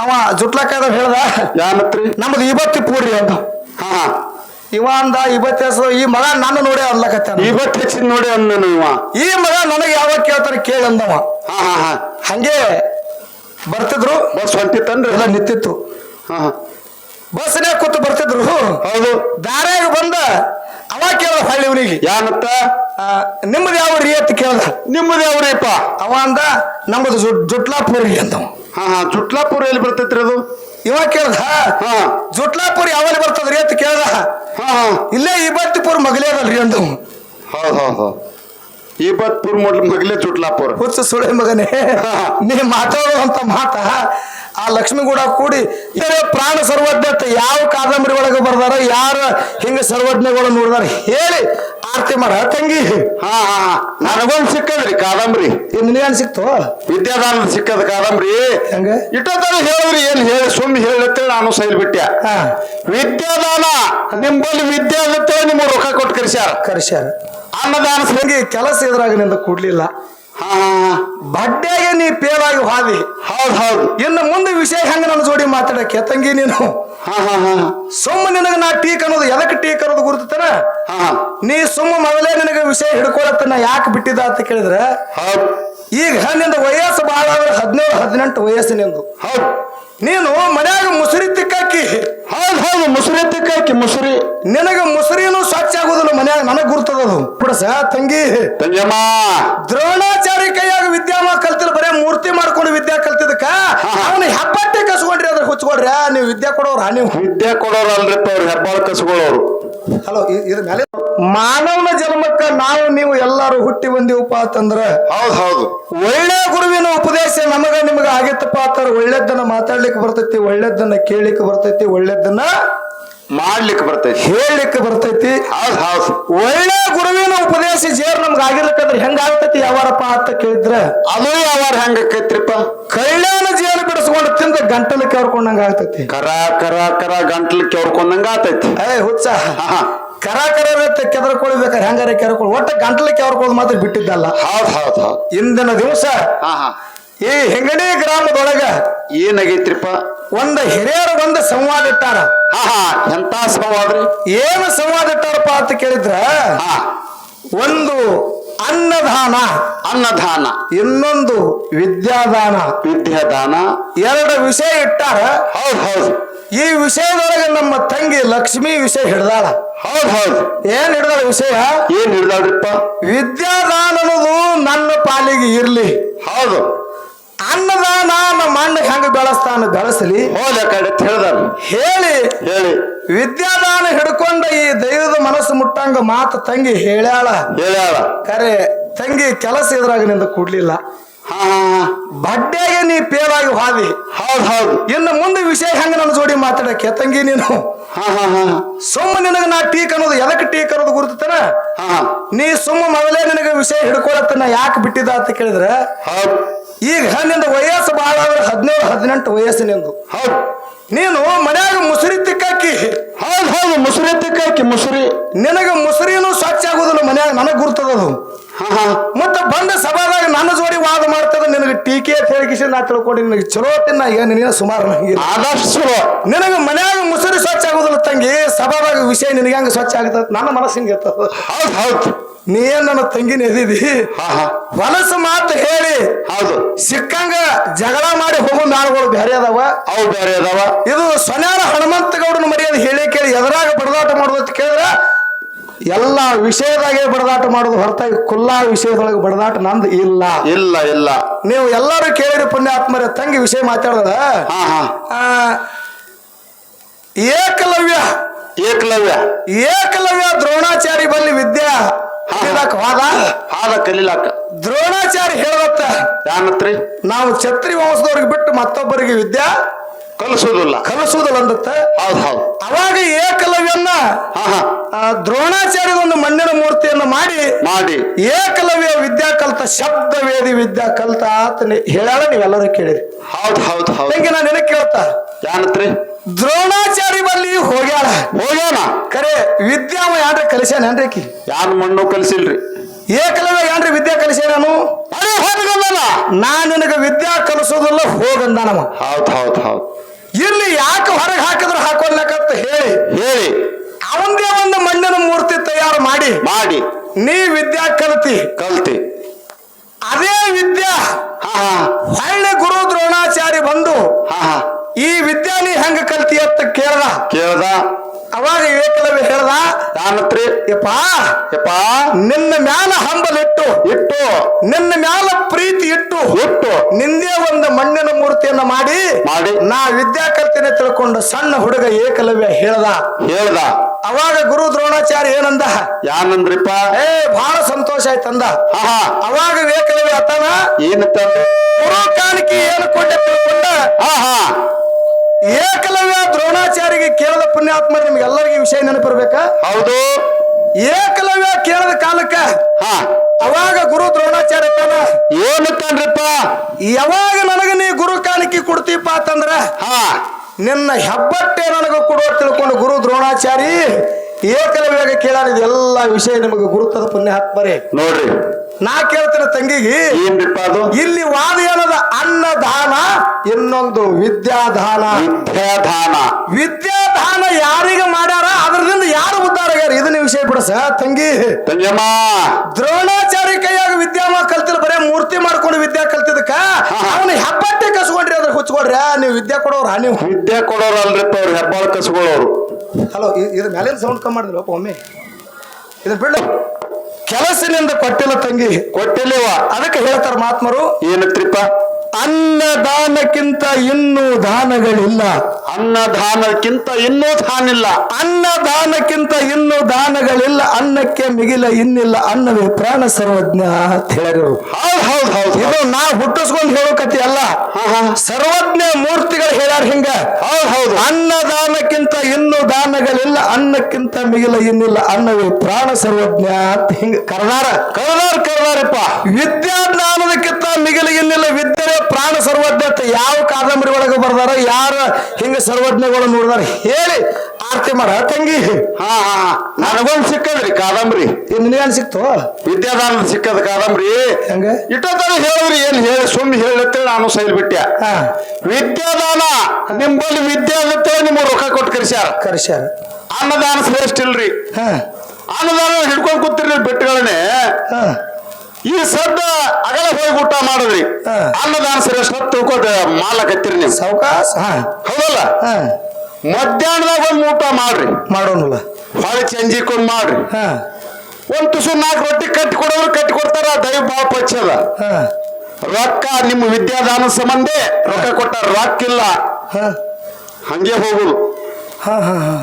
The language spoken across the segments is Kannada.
ಅವ ಜುಟ್ಲಕ್ಕಾದ ಹೇಳ್ದ? ಯಾನತ್ರಿ ನಮ್ದು ಇವತ್ತು ಪೂರಿ ಅಂತ ಹಾ ಇವ ಅಂದ ಇವತ್ತೆ ಈ ಮಗ ನನ್ನ ನೋಡಿ ಅನ್ಲಕತ್ತಾನ. ಇವತ್ತು ಹೆಚ್ಚಿನ ನೋಡಿ ಅಂದನು ಇವ? ಈ ಮಗ ನನಗೆ ಯಾವಾಗ ಕೇಳ್ತಾನೆ ಕೇಳಂದವ ಅಂದವ. ಹಾ ಹಾ ಹಾ. ಹಂಗೆ ಬರ್ತಿದ್ರು. ಬಸ್ ಹೊಂಟಿತ್ತನ್ರಿ? ಎಲ್ಲ ನಿಂತಿತ್ತು. ಹಾ ಹಾ. ಬಸ್ನ್ಯಾಗ ಕೂತು ಬರ್ತಿದ್ರು. ಹೌದು. ದಾರ್ಯಾಗ ಬಂದ ಅವ ಕೇಳ್ದ ಹಳ್ಳಿ ಇವನಿಗೆ ಯಾನತ್ತ ನಿಮ್ಮದು ಯಾವ ರೀ ಅಂತ ಕೇಳ್ದ. ನಿಮ್ಮದು ಯಾವ್ರಿಪ್ಪ ಅವ ಅಂದ ನಮ್ಮದು ಜುಟ್ ಜುಟ್ಲಾಪುರಿ ಅಂತವ ಹಾ ಹಾ ಜುಟ್ಲಾಪುರ ಎಲ್ಲಿ ಬರ್ತೈತ್ರಿ ಅದು? ಇವಾಗ ಕೇಳ್ದ? ಹಾ. ಜುಟ್ಲಾಪುರಿ ಯಾವಲ್ಲಿ ಬರ್ತದ್ರಿ ಅಂತ ಕೇಳ್ದ? ಹಾ ಹಾ. ಇಲ್ಲೇ ಇಬತ್ತಿಪುರ ಮಗಲೇ ಅದಲ್ರಿ ಅಂದವ ಹೌದು ಹೌದು ಹೌದು ಇವತ್ಪುರ್ ಮೊದ್ಲು ಮಗಲೇ ಜುಟ್ಲಾಪುರ. ಹುಚ್ಚ ಸುಳೆ ಮಗನೇ. ನೀ ಮಾತಾಡುವಂತ ಮಾತ ಆ ಲಕ್ಷ್ಮಿಗೂಡ ಕೂಡಿ ಇದೇ ಪ್ರಾಣ ಸರ್ವಜ್ಞತೆ ಯಾವ ಕಾದಂಬರಿ ಒಳಗೆ ಬರ್ದಾರ ಯಾರ ಹಿಂಗ ಸರ್ವಜ್ಞಗಳು ನೋಡಿದಾರ ಹೇಳಿ. ಆರತಿ ಮಾಡ ತಂಗಿ? ಹಾ ಹಾ. ನನಗೊಂದ್ ಸಿಕ್ಕದ್ರಿ ಕಾದಂಬರಿ. ಇದು ನಿನಗೇನ್ ಸಿಕ್ತು? ವಿದ್ಯಾದಾನ ಸಿಕ್ಕದ ಕಾದಂಬರಿ. ಹೆಂಗ? ಇಟ್ಟೊತ್ತಾನ ಹೇಳಿದ್ರಿ ಏನ್ ಹೇಳಿ ಸುಮ್ ಹೇಳತ್ತೇಳಿ ನಾನು ಸೈಲ್ ಬಿಟ್ಟೆ ಹಾ. ವಿದ್ಯಾದಾನ ನಿಂಬಲ್ಲಿ ವಿದ್ಯೆ ಆಗತ್ತೇಳಿ ನಿಮ್ಗೆ ರೊಕ್ಕ ಕೊಟ್ಟು ಕರ್ಸ್ಯಾರ. ಕರ್ಸ್ಯಾರ. ಅನ್ನದಾನ ಸಂಗಿ ಕೆಲಸ ಇದ್ರಾಗಿನಿಂದ ಕೂಡ್ಲಿಲ್ಲ. ಹಾ. ಬಡ್ಡೆಗೆ ನೀ ಪೇಲಾಗಿ ಹಾದಿ. ಹೌದ್ ಹೌದು. ಇನ್ನು ಮುಂದೆ ವಿಷಯ ಹೆಂಗ ನನ್ನ ಜೋಡಿ ಮಾತಾಡಕ್ಕೆ ತಂಗಿ ನೀನು? ಹಾ ಹಾ ಹಾ. ಸುಮ್ಮ ನಿನಗ ನಾ ಟೀಕ್ ಅನ್ನೋದು ಎದಕ್ಕೆ ಟೀಕ್ ಅನ್ನೋದು ಗುರುತಾನ ನೀ ಸುಮ್ಮ ಮೊದಲೇ ನಿನಗೆ ವಿಷಯ ಹಿಡ್ಕೊಳತ್ತ ನಾ ಯಾಕೆ ಬಿಟ್ಟಿದ ಅಂತ ಕೇಳಿದ್ರೆ? ಈಗ ನಿಂದ ವಯಸ್ಸು ಬಹಳ ಆದ್ರೆ ಹದಿನೇಳು ಹದಿನೆಂಟು ವಯಸ್ಸು ನಿಂದು ಹೌದ್. ನೀನು ಮನ್ಯಾಗ ಮುಸುರಿ ತಿಕ್ಕಾಕಿ. ಹೌದು ಹೌದು. ಮುಸುರಿ ತಿಕ್ಕಾಕಿ ಮುಸುರಿ. ನಿನಗ ಮುಸುರಿನೂ ಸ್ವಚ್ಛ ಆಗುದಿಲ್ಲ ಮನ್ಯಾಗ ನನಗ್ ಗುರ್ತದದು ಬಿಡಸ ತಂಗಿ. ತಂಗಿಯಮ್ಮ. ದ್ರೋಣಾಚಾರಿ ಕೈಯಾಗ ವಿದ್ಯಾಮ ಕಲ್ತಿಲ್ಲ ಬರೇ ಮೂರ್ತಿ ಮಾಡ್ಕೊಂಡು ವಿದ್ಯಾ ಕಲ್ತಿದ್ದಕ್ಕ? ಅವನು ಹೆಬ್ಬಟ್ಟೆ ಹುಚ್ಕೊಡ್ರಿ ನೀವು ವಿದ್ಯೆ ಕೊಡೋರ ನೀವು ವಿದ್ಯೆ ಕೊಡೋರಲ್ರಿಪ್ಪ ಅವ್ರು ಹೆಬ್ಬಾಳ ಕಸ್ಕೊಳ್ಳೋರು ಹಲೋ ಇದ್ರ ಮೇಲೆ ಮಾನವನ ಜನ್ಮಕ್ಕ ನಾವು ನೀವು ಎಲ್ಲಾರು ಹುಟ್ಟಿ ಬಂದಿವಪ್ಪ ಅಂತಂದ್ರ ಹೌದ್ ಹೌದು. ಒಳ್ಳೆ ಗುರುವಿನ ಉಪದೇಶ ನಮಗ ನಿಮಗ ಆಗಿತ್ತಪ್ಪ ಅಂತಾರ ಒಳ್ಳೇದನ್ನ ಮಾತಾಡ್ಲಿಕ್ಕೆ ಬರ್ತೈತಿ ಒಳ್ಳೇದನ್ನ ಕೇಳಲಿಕ್ಕೆ ಬರ್ತೈತಿ ಒಳ್ಳೇದನ್ನ ಮಾಡ್ಲಿಕ್ಕೆ ಬರ್ತೈತಿ. ಹೇಳಲಿಕ್ಕೆ ಬರ್ತೈತಿ. ಹೌದ್ ಹೌದ್. ಒಳ್ಳೆ ಗುರುವಿನ ಉಪದೇಶ ಜೇರ್ ನಮ್ಗೆ ಆಗಿರ್ಲಿಕ್ಕಂದ್ರೆ ಹೆಂಗ ಆಗ್ತೈತಿ ಯಾವಾರಪ್ಪ ಅಂತ ಕೇಳಿದ್ರ ಅದು ಯಾವಾರ ಹೆಂಗ ಆಕೈತ್ರಿಪ್ಪ? ಕಲ್ಯಾಣ ಜೇನು ಬಿಡಿಸ್ಕೊಂಡು ತಿಂದ ಗಂಟಲು ಕೆರ್ಕೊಂಡಂಗ ಆಗ್ತೈತಿ. ಕರ ಕರ ಕರ ಗಂಟ್ಲು ಕೆವ್ಕೊಂಡಂಗ ಆತೈತಿ ಏ ಹುಚ್ಚ. ಕರ ಕರ ಕೆದರ್ಕೊಳ್ಬೇಕಾರೆ ಹೆಂಗಾರ ಕೆರ್ಕೊಳ್ಳಿ ಒಟ್ಟ ಗಂಟಲು ಕೆರ್ಕೊಳ್ಳೋದು ಮಾತ್ರ ಬಿಟ್ಟಿದ್ದಲ್ಲ. ಹೌದ್ ಹೌದ್ ಹೌದ್. ಇಂದಿನ ದಿವಸ ಹಾ ಹಾ. ಈ ಹೆಂಗಡಿ ಗ್ರಾಮದೊಳಗ ಏನಾಗೈತ್ರಿಪ್ಪ? ಒಂದ ಹಿರಿಯರು ಒಂದ ಸಂವಾದ ಇಟ್ಟಾರ. ಹಾ ಹಾ. ಎಂತ ಸಂವಾದ್ರಿ ಏನು ಸಂವಾದ ಇಟ್ಟಾರಪ್ಪ ಅಂತ ಕೇಳಿದ್ರ ಹಾ. ಒಂದು ಅನ್ನದಾನ. ಅನ್ನದಾನ. ಇನ್ನೊಂದು ವಿದ್ಯಾದಾನ. ವಿದ್ಯಾದಾನ. ಎರಡು ವಿಷಯ ಇಟ್ಟಾರ. ಹೌದು ಹೌದು. ಈ ವಿಷಯದೊಳಗೆ ನಮ್ಮ ತಂಗಿ ಲಕ್ಷ್ಮಿ ವಿಷಯ ಹಿಡ್ದಾಳ. ಹೌದು ಹೌದು. ಏನ್ ಹಿಡ್ದಾಳ ವಿಷಯ? ಏನ್ ಹಿಡ್ದಾಳ್ರಿಪ್ಪ? ವಿದ್ಯಾದಾನ ಅನ್ನೋದು ನನ್ನ ಪಾಲಿಗೆ ಇರ್ಲಿ. ಹೌದು. ಅನ್ನದಾನ ನಮ್ಮ ಹಂಗ ಹೆಂಗ ಬೆಳೆಸ್ತಾನ ಬೆಳೆಸಲಿ? ಹೋದ ಕಡೆ ಅಂತ ಹೇಳಿ. ಹೇಳಿ. ವಿದ್ಯಾದಾನ ಹಿಡ್ಕೊಂಡ ಈ ದೈವದ ಮನಸ್ಸು ಮುಟ್ಟಂಗ ಮಾತು ತಂಗಿ ಹೇಳ್ಯಾಳ. ಹೇಳ್ಯಾಳ. ಕರೆ ತಂಗಿ ಕೆಲಸ ಇದ್ರಾಗಿನಿಂದ ಕೂಡ್ಲಿಲ್ಲ. ಹಾ ಹಾ ಹಾ. ಬಡ್ಡೆಗೆ ನೀ ಪೇರಾಗಿ ಹಾದಿ. ಹೌದ್ ಹೌದು. ಇನ್ನು ಮುಂದೆ ವಿಷಯ ಹೆಂಗ ನನ್ನ ಜೋಡಿ ಮಾತಾಡಕ್ಕೆ ತಂಗಿ ನೀನು? ಹಾ ಹಾ ಹಾ ಸುಮ್ಮ ನಿನಗ ನಾ ಟೀಕ್ ಅನ್ನೋದು ಎದಕ್ಕೆ ಟೀಕ್ ಅನ್ನೋದು ಹಾ ನೀ ಸುಮ್ಮ ಮೊದಲೇ ನಿನಗೆ ವಿಷಯ ಹಿಡ್ಕೊಳತ್ತ ನಾ ಯಾಕೆ ಬಿಟ್ಟಿದ್ದ ಅಂತ ಕೇಳಿದ್ರೆ ಈಗ ನಿಂದ ವಯಸ್ಸು ಭಾಳ ಆದ್ರೆ ಹದಿನೇಳು ಹದಿನೆಂಟು ವಯಸ್ಸು ನಿಂದು ಹೌದು. ನೀನು ಮನ್ಯಾಗ ಮುಸುರಿ ತಿಕ್ಕಾಕಿ. ಹೌದು ಹೌದು ಮುಸುರಿ ತಿಕ್ಕಾಕಿ ಮುಸುರಿ. ನಿನಗೆ ಮುಸುರಿನೂ ಸ್ವಚ್ಛ ಆಗುದಿಲ್ಲ ಮನ್ಯಾಗ ನನಗ್ ಗುರ್ತದದು. ಹಾ ಹಾ. ಮತ್ತೆ ಬಂದ ಸಭಾದಾಗ ನನ್ನ ಜೋಡಿ ವಾದ ಮಾಡ್ತದ ನಿನಗೆ ಟೀಕೆ ತೆರಗಿಸಿ ನಾ ತಿಳ್ಕೊಂಡು ನಿನಗೆ ಚಲೋ ತಿನ್ನ ಈಗ ನಿನಗೆ ಸುಮಾರು ನನಗೆ ಆದಷ್ಟು ಚಲೋ. ನಿನಗೆ ಮನ್ಯಾಗ ಮುಸುರಿ ಸ್ವಚ್ಛ ಆಗುದಿಲ್ಲ ತಂಗಿ ಸಭಾದಾಗ ವಿಷಯ ನಿನಗೆ ಹೆಂಗ ಸ್ವಚ್ಛ ಆಗ್ತದ ನನ್ನ ಮನಸ್ಸು ಹಿಂಗೆ ಹೌದು ಹೌದು ಹೌದ್. ನೀ ಏನ್ ನನ್ನ ತಂಗಿನ ಎದಿದಿ ಹಾ ಹಾ. ಹೊಲಸು ಮಾತು ಹೇಳಿ ಹೌದು. ಸಿಕ್ಕಂಗ ಜಗಳ ಮಾಡಿ ಹೋಗೋ ಮ್ಯಾಳ್ಗಳು ಬೇರೆ ಅದಾವ. ಅವು ಬೇರೆ ಅದಾವ. ಇದು ಸೊನ್ಯಾರ ಹನುಮಂತ ಗೌಡನ ಮರ್ಯಾದೆ ಹೇಳಿ ಕೇಳಿ ಎದುರಾಗ ಬಡದಾಟ ಮಾಡೋದು ಕೇಳಿದ್ರ ಎಲ್ಲಾ ವಿಷಯದಾಗೆ ಬಡದಾಟ ಮಾಡೋದು ಹೊರತಾಗಿ ಕುಲ್ಲಾ ವಿಷಯದೊಳಗೆ ಬಡದಾಟ ನಂದು ಇಲ್ಲ. ಇಲ್ಲ ಇಲ್ಲ. ನೀವು ಎಲ್ಲರೂ ಕೇಳಿರಿ ಪುಣ್ಯಾತ್ಮರ ತಂಗಿ ವಿಷಯ ಮಾತಾಡದ ಹಾ ಹಾ. ಆ, ಏಕಲವ್ಯ. ಏಕಲವ್ಯ. ಏಕಲವ್ಯ ದ್ರೋಣಾಚಾರಿ ಬಲ್ಲಿ ವಿದ್ಯಾ. ಹೋದ? ಹಾದ ಕಲಿಲಾಕ. ದ್ರೋಣಾಚಾರ್ಯ ಹೇಳತ್ತ ಯಾನತ್ರಿ? ನಾವು ಛತ್ರಿ ವಂಶದವ್ರಿಗೆ ಬಿಟ್ಟು ಮತ್ತೊಬ್ಬರಿಗೆ ವಿದ್ಯಾ ಕಲಿಸೋದಿಲ್ಲ ಕಲಿಸೋದಿಲ್ಲ ಅಂದತ್ತ? ಹೌದ್ ಹೌದು. ಅವಾಗ ಏಕಲವ್ಯನ್ನ ದ್ರೋಣಾಚಾರ್ಯದ ಒಂದು ಮಣ್ಣಿನ ಮೂರ್ತಿಯನ್ನು ಮಾಡಿ ಮಾಡಿ. ಏಕಲವ್ಯ ವಿದ್ಯಾ ಕಲ್ತ ಶಬ್ದ ವೇದಿ ವಿದ್ಯಾ ಕಲ್ತ ಆತ ಹೇಳ ನೀವೆಲ್ಲರೂ ಕೇಳಿರಿ. ಹೌದು ಹೌದು ಹೌದು. ಹೆಂಗೆ ನಾನು ನಿನಗೆ ಕೇಳ್ತಾ? ಯಾನತ್ರಿ? ದ್ರೋಣಾಚಾರಿ ಬಲ್ಲಿ ಹೋಗ್ಯಾಳ. ಹೋಗ್ಯಾನ? ಕರೆ ವಿದ್ಯಾವ ಯಾರ ಕಲಿಸ್ಯಾನ ಏನ್ರಿ? ಯಾನ್ ಮಣ್ಣು ಕಲಿಸಿಲ್ರಿ? ಏಕಲವ ಏನ್ರಿ ವಿದ್ಯಾ ಕಲಿಸ್ಯಾನು ಅರೆ ನಾ ನಿನಗೆ ವಿದ್ಯಾ ಕಲಿಸೋದಲ್ಲ ಹೋಗಂದ ನಮ್ಮ ಹೌದ್ ಹೌದ್ ಹೌದ್. ಇಲ್ಲಿ ಯಾಕೆ ಹೊರಗೆ ಹಾಕಿದ್ರು ಹಾಕೊಲ್ಲಕಂತ ಹೇಳಿ. ಹೇಳಿ. ಅವಂದೇ ಒಂದು ಮಣ್ಣಿನ ಮೂರ್ತಿ ತಯಾರು ಮಾಡಿ. ಮಾಡಿ. ನೀ ವಿದ್ಯಾ ಕಲ್ತಿ. ಕಲ್ತಿ. ಅದೇ ವಿದ್ಯಾ. ಹೆಂಗ ಕಲ್ತಿ ಅಂತ ಕೇಳ್ದ? ಕೇಳ್ದ. ಅವಾಗ ಏಕಲವ್ಯ ಹೇಳ್ದ ಯಾನತ್ರಿ? ಯಪ್ಪ ಯಪ್ಪ? ನಿನ್ನ ಮ್ಯಾಲ ಹಂಬಲಿಟ್ಟು ಇಟ್ಟು. ನಿನ್ನ ಮ್ಯಾಲ ಪ್ರೀತಿ ಇಟ್ಟು ಇಟ್ಟು. ನಿಂದೇ ಒಂದು ಮಣ್ಣಿನ ಮೂರ್ತಿಯನ್ನ ಮಾಡಿ ಮಾಡಿ. ನಾ ವಿದ್ಯಾ ಕಲ್ತಿನ ತಿಳ್ಕೊಂಡು ಸಣ್ಣ ಹುಡುಗ ಏಕಲವ್ಯ ಹೇಳ್ದ. ಹೇಳ್ದ. ಅವಾಗ ಗುರು ದ್ರೋಣಾಚಾರ್ಯ ಏನಂದ? ಯಾನಂದ್ರಿಪ್ಪ? ಏ ಬಹಳ ಸಂತೋಷ ಆಯ್ತಂದ. ಅವಾಗ ಏಕಲವ್ಯ ಅತನ ಏನಂತ ಗುರು ಕಾಣಿಕೆ ಏನು ಕೊಟ್ಟೆ ತಿಳ್ಕೊಂಡ ಹಾ ಹಾ. ಏಕಲವ್ಯ ದ್ರೋಣಾಚಾರ್ಯಗೆ ಕೇಳದ ಪುಣ್ಯಾತ್ಮ ನಿಮ್ಗೆ ಎಲ್ಲರಿಗೂ ಈ ವಿಷಯ ನೆನಪಿರ್ಬೇಕಾ ಹೌದು. ಏಕಲವ್ಯ ಕೇಳದ ಕಾಲಕ್ಕ ಹಾ. ಅವಾಗ ಗುರು ದ್ರೋಣಾಚಾರ್ಯ ತಾನ ಏನಂತನ್ರಿಪ್ಪ ಯಾವಾಗ ನನಗೆ ನೀ ಗುರು ಕಾಣಿಕೆ ಕೊಡ್ತೀಪ ಅಂತಂದ್ರ ಹಾ. ನಿನ್ನ ಹೆಬ್ಬಟ್ಟೆ ನನಗೆ ಕೊಡುವ ತಿಳ್ಕೊಂಡು ಗುರು ದ್ರೋಣಾಚಾರಿ ಏಕಲವ್ಯಾಗ ಕೇಳಾರ ಇದೆಲ್ಲ ವಿಷಯ ನಿಮಗೆ ಗುರುತದ ಪುಣ್ಯ ಪುಣ್ಯಾತ್ಮರೇ ನೋಡ್ರಿ. ನಾ ಕೇಳ್ತೇನೆ ತಂಗಿಗೆ ಅದು? ಇಲ್ಲಿ ವಾದ ಅನ್ನ ಅನ್ನದಾನ ಇನ್ನೊಂದು ವಿದ್ಯಾದಾನ. ವಿದ್ಯಾದಾನ. ವಿದ್ಯಾದಾನ ಯಾರಿಗೆ ಮಾಡ್ಯಾರ? ಅದ್ರದಿಂದ ಯಾರು ಉದ್ದಾರ ಆಗ್ಯಾರ? ಇದನ್ನ ವಿಷಯ ಬಿಡಸ ತಂಗಿ. ತಂಜಮ್ಮ ದ್ರೋಣಾಚಾರ್ಯ ಕೈಯಾಗ ವಿದ್ಯಾಮ ಕಲ್ತಿಲ್ಲ ಬರೇ ಮೂರ್ತಿ ಮಾಡ್ಕೊಂಡು ವಿದ್ಯಾ ಕಲ್ತಿದ್ದಕ್ಕ? ಅವನು ಹೆಬ್ಬಟ್ಟೆ ಕಸ್ಕೊಂಡ್ರಿ ಅದ್ರ ಹುಚ್ಕೊಡ್ರಿ. ನೀವು ವಿದ್ಯಾ ಕೊಡೋರ ನೀವು. ವಿದ್ಯಾ ಕೊಡೋರು ಅಲ್ರಿಪ್ಪ ಅವ್ರು ಹೆಬ್ಬಾಳ ಕಸ್ಕೊಳ್ಳೋರು. ಹಲೋ ಇದ್ರ ಮೇಲೆ ಸೌಂಡ್ ಕಮ್ ಮಾಡಿದ್ರು? ಒಮ್ಮೆ. ಇದ್ರ ಬಿಡ ಕೆಲಸದಿಂದ ಕೊಟ್ಟಿಲ್ಲ ತಂಗಿ ಕೊಟ್ಟಿಲ್ಲವ ಅದಕ್ಕೆ ಹೇಳ್ತಾರ ಮಹಾತ್ಮರು. ಏನತ್ರಿಪ್ಪ ಅನ್ನದಾನಕ್ಕಿಂತ ಇನ್ನೂ ದಾನಗಳಿಲ್ಲ. ಅನ್ನದಾನಕ್ಕಿಂತ ಇನ್ನೂ ದಾನಿಲ್ಲ. ಅನ್ನದಾನಕ್ಕಿಂತ ಇನ್ನೂ ದಾನಗಳಿಲ್ಲ. ಅನ್ನಕ್ಕೆ ಮಿಗಿಲ ಇನ್ನಿಲ್ಲ. ಅನ್ನವೇ ಪ್ರಾಣ ಸರ್ವಜ್ಞ ಅಂತ ಹೇಳಿರು ಹೌದ್ ಹೌದ್ ಹೌದ್ ಇದು ನಾ ಹುಟ್ಟಿಸ್ಕೊಂಡು ಹೇಳೋ ಕತಿ ಅಲ್ಲ. ಸರ್ವಜ್ಞ ಮೂರ್ತಿಗಳು ಹೇಳ್ಯಾರ ಹಿಂಗ. ಹೌದ್ ಹೌದು. ಅನ್ನದಾನಕ್ಕಿಂತ ಇನ್ನೂ ದಾನಗಳಿಲ್ಲ. ಅನ್ನಕ್ಕಿಂತ ಮಿಗಿಲ ಇನ್ನಿಲ್ಲ. ಅನ್ನವೇ ಪ್ರಾಣ ಸರ್ವಜ್ಞ ಅಂತ ಹಿಂಗ ಕರ್ನಾರ ಕರ್ದಾರ ಕರ್ದಾರಪ್ಪ. ವಿದ್ಯಾಜ್ಞಾನದಕ್ಕಿಂತ ಮಿಗಿಲ ಇನ್ನಿಲ್ಲ. ವಿದ್ಯೆ ಪ್ರಾಣ ಸರ್ವಜ್ಞ ಅಂತ ಯಾವ ಕಾದಂಬರಿ ಒಳಗೆ ಬರ್ದಾರ ಯಾರ ಹಿಂಗ ಸರ್ವಜ್ಞಗಳು ನೋಡಿದಾರ ಹೇಳಿ ಆರ್ತಿ ಮಾಡ. ತಂಗಿ. ಹಾ ಹಾ. ನನಗೊಂದ್ ಸಿಕ್ಕದ್ರಿ ಕಾದಂಬರಿ. ಇನ್ನೇನು ಸಿಕ್ತು? ವಿದ್ಯಾದಾನ ಸಿಕ್ಕದ ಕಾದಂಬರಿ. ಹೆಂಗ? ಇಟ್ಟೊತ್ತರ ಹೇಳಿದ್ರಿ ಏನ್ ಹೇಳಿ ಸುಮ್ಮನೆ ಹೇಳತ್ತೇಳಿ ನಾನು ಸೈಲ್ ಬಿಟ್ಟೆ. ವಿದ್ಯಾದಾನ ನಿಮ್ಮಲ್ಲಿ ವಿದ್ಯೆ ಆಗತ್ತೆ ನಿಮ್ಗೆ ರೊಕ್ಕ ಕೊಟ್ಟು ಕರ್ಸ್ಯಾರ. ಕರ್ಸ್ಯಾರ. ಅನ್ನದಾನ ಶ್ರೇಷ್ಠ ಇಲ್ರಿ. ಹಾ. ಅನ್ನದಾನ ಹಿಡ್ಕೊಂಡು ಕೂತಿರ್ಲಿ ಬೆಟ್ಟಗಳನ್ನೇ ಹಾ. ಈ ಸದ್ದ ಅಗಲ ಹೋಗಿ ಊಟ ಮಾಡಿದ್ರಿ. ಅನ್ನದಾನ ಶ್ರೇಷ್ಠ ತಿಳ್ಕೊತ ಮಾಲಕತ್ತೀರಿ ನೀವು. ಸಾವಕಾಶ ಹೌದಲ್ಲ? ಮಧ್ಯಾಹ್ನದಾಗ ಒಂದು ಊಟ ಮಾಡ್ರಿ. ಮಾಡೋಣಲ್ಲ ಹೊಳೆ ಇಕ್ಕೊಂಡು ಮಾಡ್ರಿ. ಒಂದ್ ತುಸು ನಾಲ್ಕು ರೊಟ್ಟಿ ಕಟ್ಟಿ ಕೊಡೋರು ಕಟ್ಟಿ ಕೊಡ್ತಾರ ದೈವ ಭಾಳ ಪಚ್ಚದ ರೊಕ್ಕ ನಿಮ್ಮ ವಿದ್ಯಾದಾನ ಸಂಬಂಧೆ ರೊಕ್ಕ ಕೊಟ್ಟ ರೊಕ್ಕ ಇಲ್ಲ. ಹಂಗೆ ಹೋಗುದು. ಹಾ ಹಾ ಹಾ.